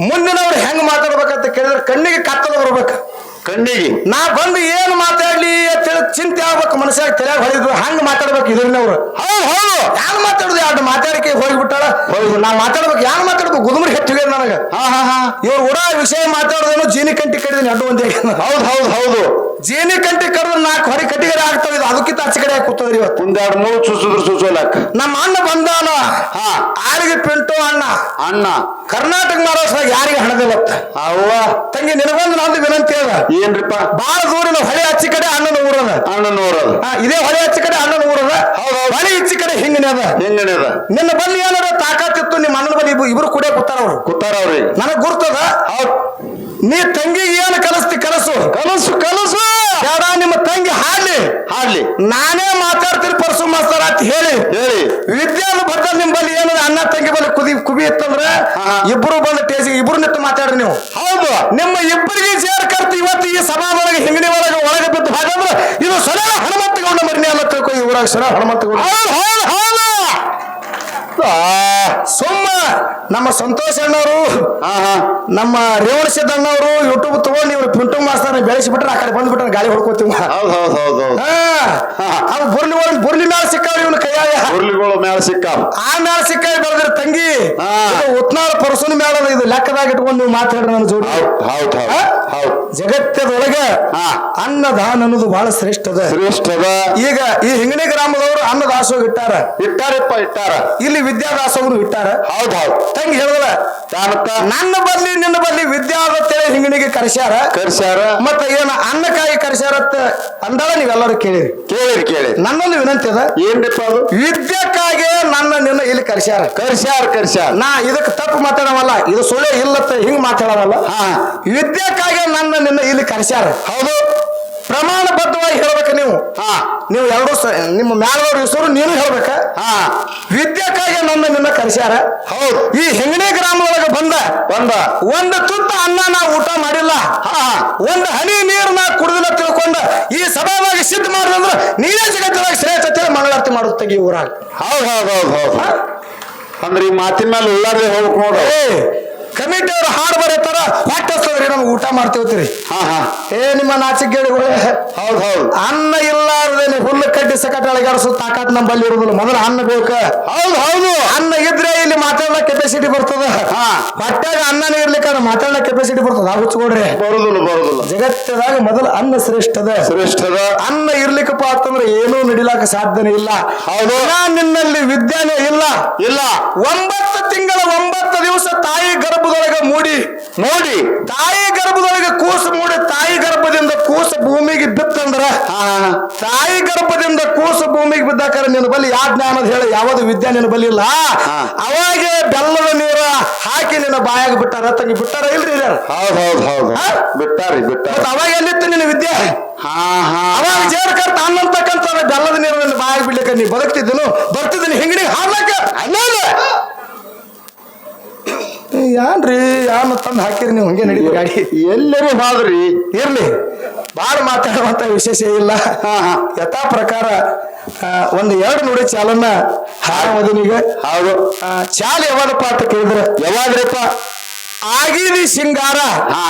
ಮುಂದಿನವ್ರು ಹೆಂಗ್ ಮಾತಾಡ್ಬೇಕಂತ ಕೇಳಿದ್ರೆ ಕಣ್ಣಿಗೆ ಕತ್ತಲ ಬರ್ಬೇಕು. ಕಣ್ಣಿಗೆ. ನಾ ಬಂದು ಏನು ಮಾತಾಡ್ಲಿ ಅಂತೇಳಿ ಚಿಂತೆ ಆಗ್ಬೇಕು ಮನಸ್ಸಾಗ ತಲೆಯಾಗ ಹೊಡಿದ್ರು ಹಂಗ ಮಾತಾಡ್ಬೇಕು ಇದನ್ನವ್ರು ಹೌದು ಹೌದು. ಯಾರು ಮಾತಾಡುದು? ಎರಡು ಮಾತಾಡಿಕೆ ಹೋಗ್ಬಿಟ್ಟಾಳ? ಹೌದು. ನಾ ಮಾತಾಡ್ಬೇಕು ಯಾರು ಮಾತಾಡ್ಬೇಕು ಗುದುಮರಿ ಹೆಚ್ಚಿಗೆ ನನಗೆ. ಹಾ ಹಾ ಹಾ. ಇವ್ರು ಕೂಡ ವಿಷಯ ಮಾತಾಡೋದೇನು ಜೀನಿ ಕಂಟಿ ಕಡಿದೀನಿ ಅಡ್ಡು ಒಂದೇ. ಹೌದು ಹೌದು ಹೌದು. ಜೀನಿ ಕಂಟಿ ಕಡಿದ್ರೆ ನಾಲ್ಕು ಹೊರಿ ಕಟ್ಟಿಗೆರೆ ಆಗ್ತಾವ ಇದು ಅದಕ್ಕಿಂತ ಆಚೆ ಕಡೆ ಕೂತದ್ರಿ ಇವತ್ತು. ಒಂದೆರಡು ಮೂರು ಚುಸುದ್ರು ಚುಸೋಲಕ್ ನಮ್ಮ ಅಣ್ಣ ಬಂದಾನ. ಹಾ. ಆಳಿಗೆ ಪಿಂಟು ಅಣ್ಣ. ಅಣ್ಣ. ಕರ್ನಾಟಕ ಮಹಾರಾಷ್ಟ್ರ ಯಾರಿಗೆ ಹಣದಿಲ್ಲತ್ತ ಅವ್ವ. ತಂಗಿ ನಿನಗೊಂದು ನಂದು ವಿನಂತಿ ಅದ. ಏನ್ರಿಪ್ಪ? ಬಾಳ ದೂರಿನ ಹೊಳೆ ಹಚ್ಚಿ ಕಡೆ ಅಣ್ಣನ ಊರದ ಅಣ್ಣನ ಊರದ. ಇದೇ ಹೊಳೆ ಹಚ್ಚಿ ಕಡೆ ಅಣ್ಣನ ಊರದ. ಹೊಳೆ ಹಚ್ಚಿ ಕಡೆ ಹಿಂಗನೆ ಅದ. ಹಿಂಗನೇ ಅದ. ನಿನ್ನ ಬಲ್ಲಿ ಏನಾರ ತಾಕತ್ತಿತ್ತು ನಿಮ್ಮ ಅಣ್ಣನ ಬಲ್ಲಿ ಇಬ್ರು- ಕುಡಿಯ ಕೂತಾರ ಅವ್ರು. ಕೂತಾರ ಅವ್ರಿ ನನಗ್ ಗುರ್ತದ. ನೀ ತಂಗಿಗೆ ಏನು ಕಲಿಸ್ತಿ ಕಲಸು. ಕಲಸು ತಂಗಿ ಹಾಡ್ಲಿ. ಹಾಡ್ಲಿ ನಾನೇ ಮಾತಾಡ್ತೀನಿ ಪರಸು ಮಾಸ್ತಾರ ಅಂತ ಹೇಳಿ. ಹೇಳಿ. ವಿದ್ಯಾದ ಬದ್ದ ನಿಮ್ ಬಲ್ಲಿ ಏನು ಅಣ್ಣ ತಂಗಿ ಬಲ್ಲಿ ಕುದಿ ಕುಬಿ ಇತ್ತಂದ್ರ ಇಬ್ರು ಬಂದ ಟೇಸಿ ಇಬ್ರು ನಿಂತು ಮಾತಾಡ್ರಿ ನೀವು. ಹೌದು. ನಿಮ್ಮ ಇಬ್ಬರಿಗೆ ಸೇರ್ ಕರ್ತು ಇವತ್ತು ಈ ಸಭಾ ಒಳಗೆ ಹಿಂಗಿನಿ ಒಳಗೆ ಒಳಗೆ ಬಿದ್ದು ಹಾಗಂದ್ರ ಇದು ಸರ ಹನುಮಂತಗೌಡ ಮರಿನಿ ಅಲ್ಲ ತಿಳ್ಕೊ ಇವರಾಗ ಸರ ಹನುಮಂತ ಗೌಡ ಹೌದು ಹೌದ್ ಹೌದು. ಆ, ಸುಮ್ಮ. ನಮ್ಮ ಸಂತೋಷ್ ಅಣ್ಣವರು ಹಾ ಹಾ. ನಮ್ಮ ರೇವಣ ಸಿದ್ದಣ್ಣವರು ಯೂಟ್ಯೂಬ್ ತಗೊಂಡು ಇವ್ರು ಪಿಂಟು ಮಾಸ್ತರ್ ಬೆಳೆಸಿಬಿಟ್ರೆ ಆ ಕಡೆ ಬಂದ್ಬಿಟ್ರೆ ಗಾಳಿ ಹೊಡ್ಕೋತೀವಿ. ಹೌದ್ ಹೌದ್ ಹೌದ್ ಹೌದ್. ಅವು ಬುರ್ಲಿ ಬುರ್ಲಿ ಮ್ಯಾಲ ಸಿಕ್ಕವ್ರಿ ಇವನು ಕೈಯಾಗ. ಉರ್ಲಿಗಳು ಮ್ಯಾಲ ಸಿಕ್ಕ. ಆ ಮ್ಯಾಲ ಸಿಕ್ಕ ಬೆಳೆದ್ರ ತಂಗಿ ಉತ್ನಾಳ ಪರಸುನ ಮ್ಯಾಲ ಇದು ಲೆಕ್ಕದಾಗ ಇಟ್ಕೊಂಡು ನೀವು ಮಾತಾಡ್ರಿ ನನ್ನ ಜೋಡಿ. ಹೌದು ಹೌದು ಜಗತ್ತದೊಳಗೆ ಹಾ. ಅನ್ನದಾನ ಅನ್ನೋದು ಬಹಳ ಶ್ರೇಷ್ಠ ಅದ ಶ್ರೇಷ್ಠದ. ಈಗ ಈ ಹಿಂಗಣಿ ಗ್ರಾಮದವರು ಅನ್ನದಾಸೋಗ ಇಟ್ಟಾರ. ಇಟ್ಟಾರಪ್ಪ ಇಟ್ಟಾರ. ಇಲ್ಲಿ ವಿದ್ಯಾದಾಸೋಗರು ಇಟ್ಟಾರ. ಹೌದು ಹೌದ್. ತಂಗಿ ಹೇಳದಲ್ಲ ನನ್ನ ಬಲ್ಲಿ ನಿನ್ನ ಬಲ್ಲಿ ವಿದ್ಯಾದತ್ತೇಳಿ ಹಿಂಗಣಿಗೆ ಕರೆಸ್ಯಾರ. ಕರ್ಸ್ಯಾರ. ಮತ್ತ ಏನ ಅನ್ನಕ್ಕಾಗಿ ಕರೆಸ್ಯಾರತ್ತ ಅಂದಾಗ ನೀವೆಲ್ಲರೂ ಕೇಳಿರಿ. ಕೇಳಿರಿ ಕೇಳಿ ನನ್ನಲ್ಲಿ ವಿನಂತಿ ಅದ. ಏನ್ರಿಪ್ಪ ಅದು? ವಿದ್ಯಕ್ಕಾಗಿ ನನ್ನ ನಿನ್ನ ಇಲ್ಲಿ ಕರ್ಸ್ಯಾರ. ಕರ್ಸ್ಯಾರ ಕರ್ಸ್ಯಾರ. ನಾ ಇದಕ್ಕೆ ತಪ್ಪು ಮಾತಾಡವಲ್ಲ ಇದು ಸುಳ್ಳೆ ಇಲ್ಲತ್ತ ಹಿಂಗ್ ಮಾತಾಡವಲ್ಲ ಹಾ. ವಿದ್ಯಕ್ಕಾಗಿ ನನ್ನ ನಿನ್ನ ಇಲ್ಲಿ ಕರ್ಸ್ಯಾರ. ಹೌದು. ಪ್ರಮಾಣ ಬದ್ಧವಾಗಿ ಹೇಳ್ಬೇಕು ನೀವು. ಹಾ. ನೀವು ಎರಡು ನಿಮ್ಮ ಮ್ಯಾಲವ್ರ ಹೆಸರು ನೀನು ಹೇಳ್ಬೇಕ? ಹಾ. ವಿದ್ಯಕ್ಕಾಗಿ ನನ್ನ ನಿನ್ನ ಕರೆಸ್ಯಾರ? ಹೌದು. ಈ ಹೆಂಗಣಿ ಗ್ರಾಮದೊಳಗೆ ಬಂದ? ಬಂದ. ಒಂದು ತುತ್ತ ಅನ್ನ ನಾ ಊಟ ಮಾಡಿಲ್ಲ. ಹಾ. ಒಂದು ಹನಿ ನೀರು ನಾ ಕುಡಿದಿಲ್ಲ ತಿಳ್ಕೊಂಡ ಈ ಸಭಾವಾಗಿ ಸಿದ್ಧ ಮಾಡಿದ್ರೆ ನೀನೇ ಜಗತ್ತಿನಾಗ ಶ್ರೇಷ್ಠತೆ ಮಂಗಳಾರತಿ ಮಾಡುತ್ತೆ ಈ ಊರಾಗ. ಹೌದ್ ಹೌದ್ ಹೌದು ಹೌದ್. ಅಂದ್ರೆ ಈ ಮಾತಿನ ಮೇಲೆ ಉಳ್ಳಾರ್ದೆ ಹೋಗ್ಬೇಕು ನೋಡು. ಕಮಿಟಿ ಅವ್ರು ಹಾಡು ಬರೀತಾರ ಹೊಟ್ಟೆ ಹಸ್ತದ್ರಿ ನಮ್ಗೆ ಊಟ ಮಾಡ್ತೀವತ್ತೀರಿ ಹಾ ಹಾ. ಏ ನಿಮ್ಮ ನಾಚಿಕೆಗಳು ಹೌದ್ ಹೌದ್. ಅನ್ನ ಇಲ್ಲಾರ್ದೇನೆ ಹುಲ್ಲು ಕಟ್ಟಿ ಸಕಟ ಅಳಗಾಡಿಸೋ ತಾಕತ್ ನಮ್ಮಲ್ಲಿ ಇರುದಿಲ್ಲ ಮೊದಲು ಅನ್ನ ಬೇಕ. ಹೌದ್ ಹೌದು. ಅನ್ನ ಇದ್ರೆ ಇಲ್ಲಿ ಮಾತಾಡೋ ಕೆಪಾಸಿಟಿ ಬರ್ತದ. ಹಾ. ಹೊಟ್ಟಾಗ ಅನ್ನನೇ ಇರ್ಲಿಕ್ಕೆ ಮಾತಾಡೋ ಕೆಪಾಸಿಟಿ ಬರ್ತದ. ಹುಚ್ಕೊಡ್ರಿ. ಬರುದಿಲ್ಲ ಬರುದಿಲ್ಲ. ಜಗತ್ತದಾಗ ಮೊದಲು ಅನ್ನ ಶ್ರೇಷ್ಠದ. ಶ್ರೇಷ್ಠದ. ಅನ್ನ ಇರ್ಲಿಕ್ಕಪ್ಪ ಅಂತಂದ್ರೆ ಏನೂ ನಡಿಲಾಕ ಸಾಧ್ಯನೇ ಇಲ್ಲ. ಹೌದು. ನಾನು ನಿನ್ನಲ್ಲಿ ವಿದ್ಯಾನೇ ಇಲ್ಲ. ಇಲ್ಲ. ಒಂಬತ್ತು ತಿಂಗಳ ಒಂಬತ್ತು ದಿವಸ ತಾಯಿ ಗರ್ಭದೊಳಗ ಮೂಡಿ ನೋಡಿ ತಾಯಿ ಗರ್ಭದೊಳಗೆ ಕೂಸು ಮೂಡಿ ತಾಯಿ ಗರ್ಭದಿಂದ ಕೂಸು ಭೂಮಿಗೆ ಬಿತ್ತಂದ್ರ ತಾಯಿ ಗರ್ಭದಿಂದ ಕೂಸು ಭೂಮಿಗೆ ಬಿದ್ದಾಕರ ನಿನ್ನ ಬಲ್ಲಿ ಯಾವ ಜ್ಞಾನದ ಹೇಳಿ ಯಾವುದು ವಿದ್ಯಾ ನಿನ್ನ ಬಳಿ ಇಲ್ಲ. ಅವಾಗೆ ಬೆಲ್ಲದ ನೀರ ಹಾಕಿ ನಿನ್ನ ಬಾಯಾಗ ಬಿಟ್ಟಾರ ತಂಗಿ ಬಿಟ್ಟಾರ ಇಲ್ರಿ? ಹೌದ್ ಹೌದ್ ಹೌದ್? ಬಿಟ್ಟಾರಿ ಬಿಟ್ಟಾರ. ಅವಾಗ ಎಲ್ಲಿತ್ತು ನಿನ್ನ ವಿದ್ಯೆ? ಅವಾಗ ಜೇರ್ ಕರ್ತ ಅನ್ನಂತಕ್ಕಂಥ ಬೆಲ್ಲದ ನೀರು ನಿನ್ನ ಬಾಯಾಗ ಬಿಡ್ಲಿಕ್ಕೆ ನೀ ಬದುಕ್ತಿದ್ದನು ಬರ್ತಿದ್ದೀನಿ ಹಿಂಗಡಿ ಹಾಡ್ಲಕ್ಕ. ಅನ್ನೋದು ಯಾನ್ರಿ? ಯಾನ ತಂದು ಹಾಕಿರಿ ನೀವು? ಹಂಗೆ ನಡೀರಿ ಗಾಡಿ ಎಲ್ಲರೂ ಹಾದ್ರಿ ಇರ್ಲಿ. ಭಾಳ ಮಾತಾಡುವಂತ ವಿಶೇಷ ಇಲ್ಲ. ಹಾ, ಹಾ. ಯಥಾ ಪ್ರಕಾರ ಒಂದು ಎರಡು ನುಡಿ ಚಾಲನ್ನ ಹಾಡೋದನಿಗೆ ಹೌದು. ಚಾಲ ಯಾವಾಗಪ್ಪ ಅಂತ ಕೇಳಿದ್ರೆ? ಯಾವಾಗ್ರಪ್ಪ? ಆಗಿರಿ ಸಿಂಗಾರ ಹಾ.